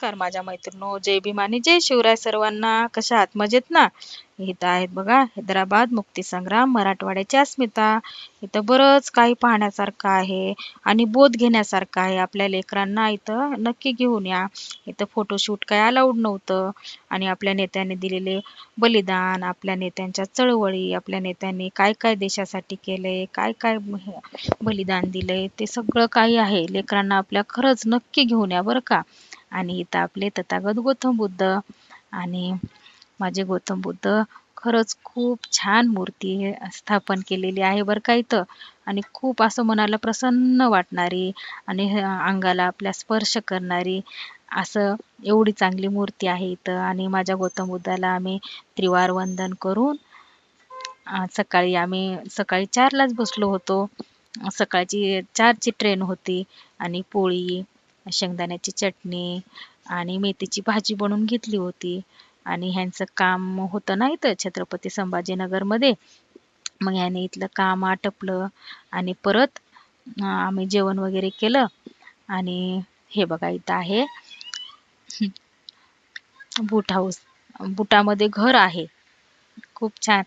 नमस्कार. माझ्या मैत्रिणो जय भीमानी जय शिवराय सर्वांना. कशा आहात? मजेत ना? इथं आहेत बघा हैदराबाद मुक्तीसंग्राम मराठवाड्याची अस्मिता. इथं बरंच काही पाहण्यासारखं आहे आणि बोध घेण्यासारखं आहे. आपल्या लेकरांना इथं नक्की घेऊन या. इथं फोटोशूट काय अलाउड नव्हतं. आणि आपल्या नेत्यांनी दिलेले बलिदान आपल्या नेत्यांच्या चळवळी आपल्या नेत्यांनी काय काय देशासाठी केलंय काय काय बलिदान दिलंय ते सगळं काही आहे. लेकरांना आपल्या खरंच नक्की घेऊन या बरं का? आणि इथं आपले तथागत गौतम बुद्ध आणि माझे गौतम बुद्ध खरंच खूप छान मूर्ती स्थापन केलेली आहे बरं का इथं. आणि खूप असं मनाला प्रसन्न वाटणारी आणि अंगाला आपल्या स्पर्श करणारी असं एवढी चांगली मूर्ती आहे इथं. आणि माझ्या गौतम बुद्धाला आम्ही त्रिवार वंदन करून सकाळी आम्ही सकाळी चारलाच बसलो होतो. सकाळची चारची ट्रेन होती आणि पोळी शेंगदाण्याची चटणी आणि मेथीची भाजी बनवून घेतली होती. आणि ह्यांचं काम होतं ना इथं छत्रपती संभाजीनगरमध्ये. मग ह्याने इथलं काम आटपलं आणि परत आम्ही जेवण वगैरे केलं. आणि हे बघा इथं आहे. बूट हाऊस. बुटामध्ये घर आहे. खूप छान.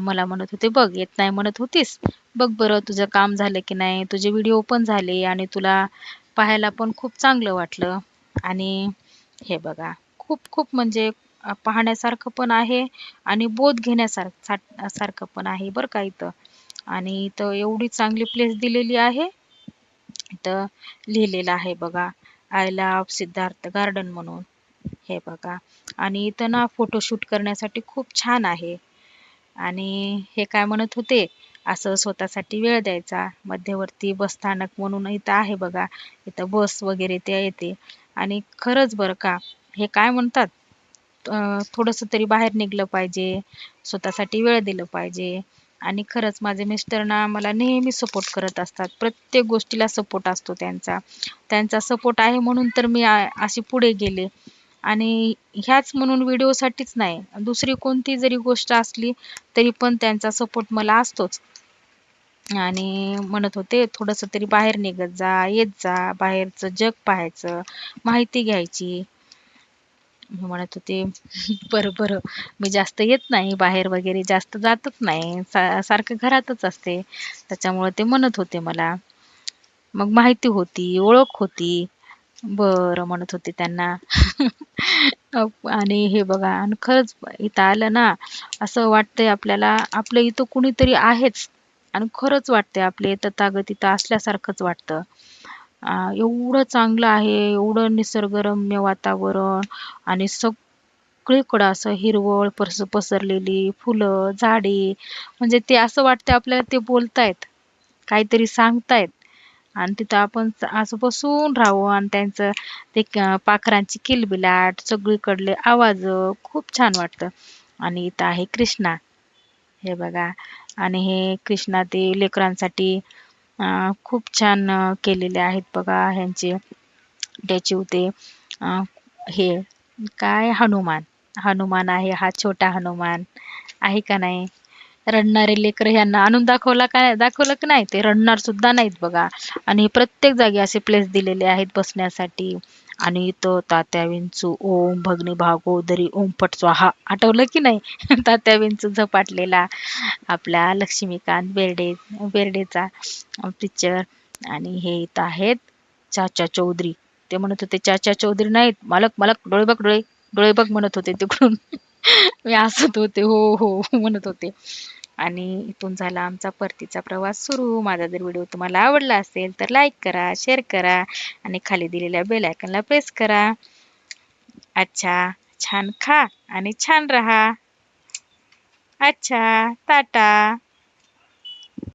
मला म्हणत होते बघ येत नाही म्हणत होतीस. बघ बरं तुझं काम झालं की नाही. तुझे व्हिडिओ पण झाले आणि तुला पाहायला पण खूप चांगलं वाटलं. आणि हे बघा खूप खूप म्हणजे पाहण्यासारखं पण आहे आणि बोध घेण्यासारखं सारखं पण आहे बरं का इथं. आणि इथं एवढी चांगली प्लेस दिलेली आहे. इथं लिहिलेलं आहे बघा आय लव्ह सिद्धार्थ गार्डन म्हणून. हे बघा. आणि इथं ना फोटोशूट करण्यासाठी खूप छान आहे. आणि हे काय म्हणत होते? असं स्वतःसाठी वेळ द्यायचा. मध्यवर्ती बसस्थानक म्हणून इथं आहे बघा. इथं बस वगैरे त्या येते. आणि खरंच बरं का हे काय म्हणतात? थोडंसं तरी बाहेर निघलं पाहिजे. स्वतःसाठी वेळ दिलं पाहिजे. आणि खरंच माझे मिस्टर ना मला नेहमी सपोर्ट करत असतात. प्रत्येक गोष्टीला सपोर्ट असतो त्यांचा. त्यांचा सपोर्ट आहे म्हणून तर मी अशी पुढे गेले. आणि ह्याच म्हणून व्हिडिओसाठीच नाही. दुसरी कोणती जरी गोष्ट असली तरी पण त्यांचा सपोर्ट मला असतोच. आणि म्हणत होते थोडंसं तरी बाहेर निघत जा येत जा बाहेरचं जग पाहायचं माहिती घ्यायची. मी म्हणत होते बरं बरं मी जास्त येत नाही बाहेर वगैरे जास्त जातच नाही सा सारखं घरातच असते. त्याच्यामुळे ते म्हणत होते मला. मग माहिती होती ओळख होती. बरं म्हणत होते त्यांना. आणि हे बघा आणि खरंच इथं आलं ना असं वाटतंय आपल्याला आपलं इथं कुणीतरी आहेच. आणि खरंच वाटते आपले तथागत तिथं असल्यासारखंच वाटतं. एवढं चांगलं आहे एवढं निसर्गरम्य वातावरण आणि सगळीकडं असं हिरवळ पस पसरलेली फुलं झाडे म्हणजे ते असं वाटतं आपल्याला ते बोलतायत काहीतरी सांगतायत. आणि तिथं आपण असं बसून राहू आणि त्यांचं ते पाखरांची किलबिलाट सगळीकडले आवाज खूप छान वाटतं. आणि इथं आहे कृष्णा. हे बघा आणि हे कृष्णा ते लेकरांसाठी खूप छान केलेले आहेत बघा ह्यांचे. त्याचे ते हे काय हनुमान? हनुमान आहे हा छोटा हनुमान. आहे का नाही? रडणारे लेकर ह्यांना आणून दाखवला काय दाखवलं की नाही? ते रडणार सुद्धा नाहीत बघा. आणि प्रत्येक जागी असे प्लेस दिलेले आहेत बसण्यासाठी. आणि इथं तात्या विंचू ओम भगनी भागोदरी ओम पट स्वाहा. आठवलं की नाही? तात्या विंचू झपाटलेला आपल्या लक्ष्मीकांत बेर्डे बेर्डेचा पिक्चर आणि हे इथं आहेत चाचा चौधरी. ते म्हणत होते चाचा चौधरी नाहीत. मालक मालक डोळे बघ डोळे डोळे बघ म्हणत होते तिकडून. मी हसत होते हो हो म्हणत होते. आणि इथून झाला आमचा परतीचा प्रवास सुरू. माझा जर व्हिडिओ तुम्हाला आवडला असेल तर लाईक करा शेअर करा आणि खाली दिलेल्या बेल आयकनला प्रेस करा. अच्छा छान खा आणि छान रहा. अच्छा टाटा.